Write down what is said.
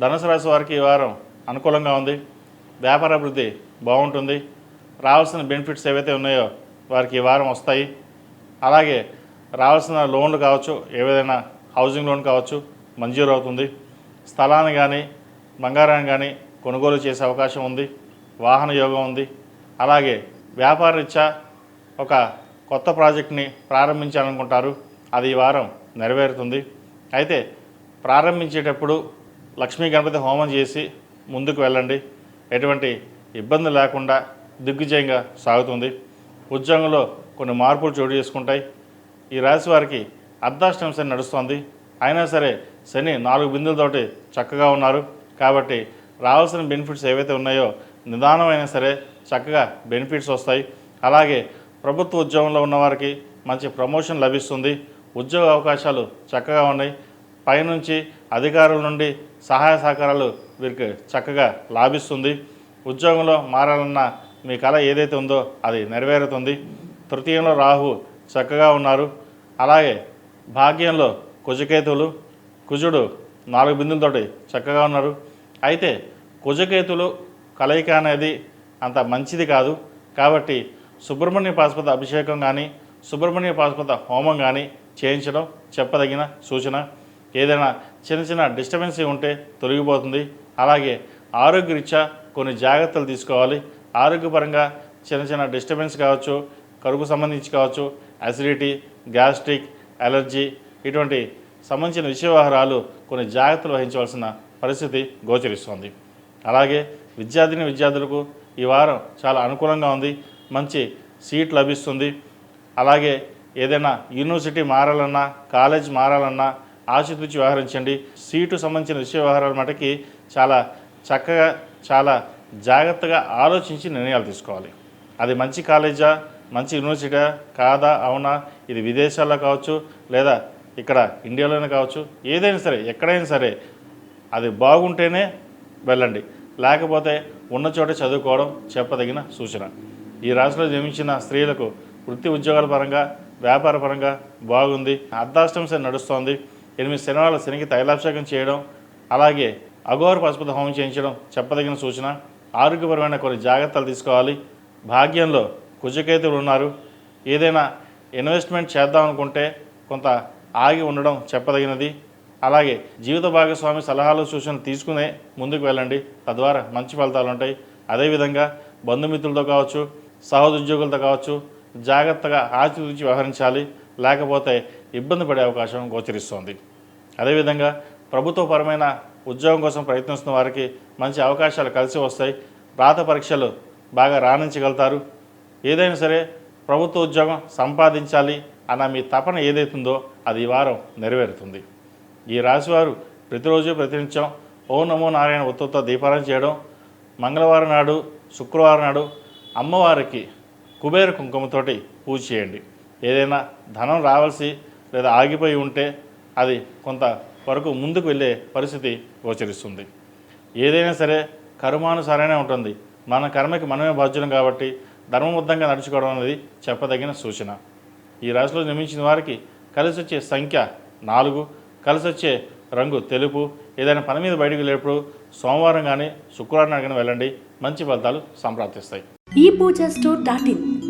ధనుసు రాశి వారికి ఈ వారం అనుకూలంగా ఉంది. వ్యాపార అభివృద్ధి బాగుంటుంది. రావాల్సిన బెనిఫిట్స్ ఏవైతే ఉన్నాయో వారికి ఈ వారం వస్తాయి. అలాగే రావాల్సిన లోన్లు కావచ్చు ఏదైనా హౌసింగ్ లోన్ కావచ్చు మంజూరు అవుతుంది. స్థలాన్ని కానీ బంగారాన్ని కానీ కొనుగోలు చేసే అవకాశం ఉంది. వాహన యోగం ఉంది. అలాగే వ్యాపార రీత్యా ఒక కొత్త ప్రాజెక్ట్ని ప్రారంభించాలనుకుంటారు. అది ఈ వారం నెరవేరుతుంది. అయితే ప్రారంభించేటప్పుడు లక్ష్మీ గణపతి హోమం చేసి ముందుకు వెళ్ళండి. ఎటువంటి ఇబ్బంది లేకుండా దిగ్విజయంగా సాగుతుంది. ఉద్యోగంలో కొన్ని మార్పులు చోటు చేసుకుంటాయి. ఈ రాశి వారికి అర్ధాష్టం శని నడుస్తుంది. అయినా సరే శని నాలుగు బిందులతోటి చక్కగా ఉన్నారు. కాబట్టి రావాల్సిన బెనిఫిట్స్ ఏవైతే ఉన్నాయో నిదానమైనా సరే చక్కగా బెనిఫిట్స్ వస్తాయి. అలాగే ప్రభుత్వ ఉద్యోగంలో ఉన్నవారికి మంచి ప్రమోషన్ లభిస్తుంది. ఉద్యోగ అవకాశాలు చక్కగా ఉన్నాయి. పైనుంచి అధికారుల నుండి సహాయ సహకారాలు వీరికి చక్కగా లాభిస్తుంది. ఉద్యోగంలో మారాలన్న మీ కళ ఏదైతే ఉందో అది నెరవేరుతుంది. తృతీయంలో రాహు చక్కగా ఉన్నారు. అలాగే భాగ్యంలో కుజకేతువులు కుజుడు నాలుగు బిందులతోటి చక్కగా ఉన్నారు. అయితే కుజకేతులు కలయిక అనేది అంత మంచిది కాదు. కాబట్టి సుబ్రహ్మణ్య పాశుపత అభిషేకం కానీ సుబ్రహ్మణ్య పాశుపత హోమం కానీ చేయించడం చెప్పదగిన సూచన. ఏదైనా చిన్న చిన్న డిస్టర్బెన్స్ ఉంటే తొలగిపోతుంది. అలాగే ఆరోగ్యరీత్యా కొన్ని జాగ్రత్తలు తీసుకోవాలి. ఆరోగ్యపరంగా చిన్న చిన్న డిస్టర్బెన్స్ కావచ్చు కడుపు సంబంధించి కావచ్చు అసిడిటీ గ్యాస్ట్రిక్ అలర్జీ ఇటువంటి సంబంధించిన విషయవహారాలు కొన్ని జాగ్రత్తలు వహించవలసిన పరిస్థితి గోచరిస్తోంది. అలాగే విద్యార్థిని విద్యార్థులకు ఈ వారం చాలా అనుకూలంగా ఉంది. మంచి సీట్ లభిస్తుంది. అలాగే ఏదైనా యూనివర్సిటీ మారాలన్నా కాలేజ్ మారాలన్నా ఆచితూచి వ్యవహరించండి. సీటు సంబంధించిన విషయ వ్యవహారాల మటుకి చాలా చక్కగా చాలా జాగ్రత్తగా ఆలోచించి నిర్ణయాలు తీసుకోవాలి. అది మంచి కాలేజా మంచి యూనివర్సిటీ కాదా అవునా? ఇది విదేశాల్లో కావచ్చు లేదా ఇక్కడ ఇండియాలోనే కావచ్చు. ఏదైనా సరే ఎక్కడైనా సరే అది బాగుంటేనే వెళ్ళండి. లేకపోతే ఉన్న చోట చదువుకోవడం చెప్పదగిన సూచన. ఈ రాశిలో జన్మించిన స్త్రీలకు వృత్తి ఉద్యోగాల పరంగా వ్యాపార పరంగా బాగుంది. అర్ధాష్టం నడుస్తోంది. ఎనిమిది శనివారాల శనికి తైలాభిషేకం చేయడం అలాగే అఘోర పశుపతి హోమం చేయించడం చెప్పదగిన సూచన. ఆరోగ్యపరమైన కొన్ని జాగ్రత్తలు తీసుకోవాలి. భాగ్యంలో కుజకేతులు ఉన్నారు. ఏదైనా ఇన్వెస్ట్మెంట్ చేద్దాం అనుకుంటే కొంత ఆగి ఉండడం చెప్పదగినది. అలాగే జీవిత భాగస్వామి సలహాలు సూచనలు తీసుకునే ముందుకు వెళ్ళండి. తద్వారా మంచి ఫలితాలు ఉంటాయి. అదేవిధంగా బంధుమిత్రులతో కావచ్చు సహోద్యోగులతో కావచ్చు జాగ్రత్తగా ఆచితూచి వ్యవహరించాలి. లేకపోతే ఇబ్బంది పడే అవకాశం గోచరిస్తోంది. అదేవిధంగా ప్రభుత్వపరమైన ఉద్యోగం కోసం ప్రయత్నిస్తున్న వారికి మంచి అవకాశాలు కలిసి వస్తాయి. రాత పరీక్షలు బాగా రాణించగలుగుతారు. ఏదైనా సరే ప్రభుత్వ ఉద్యోగం సంపాదించాలి అన్న మీ తపన ఏదైతుందో అది ఈ వారం నెరవేరుతుంది. ఈ రాశివారు ప్రతిరోజు ప్రతినిత్యం ఓ నమో నారాయణ ఒత్తుతో దీపారాయణ చేయడం మంగళవారం నాడు శుక్రవారం నాడు అమ్మవారికి కుబేర కుంకుమతోటి పూజ చేయండి. ఏదైనా ధనం రావాల్సి లేదా ఆగిపోయి ఉంటే అది కొంత వరకు ముందుకు వెళ్ళే పరిస్థితి గోచరిస్తుంది. ఏదైనా సరే కర్మానుసారమే ఉంటుంది. మన కర్మకి మనమే బాధ్యులం కాబట్టి ధర్మబద్ధంగా నడుచుకోవడం అనేది చెప్పదగిన సూచన. ఈ రాశిలో నిర్మించిన వారికి కలిసి వచ్చే సంఖ్య నాలుగు కలిసి వచ్చే రంగు తెలుపు. ఏదైనా పని మీద బయటకు వెళ్ళేటప్పుడు సోమవారం కానీ శుక్రవారం కానీ వెళ్ళండి. మంచి ఫలితాలు సంప్రాప్తిస్తాయి. ఈ పూజ స్టోర్ డాట్ ఇన్.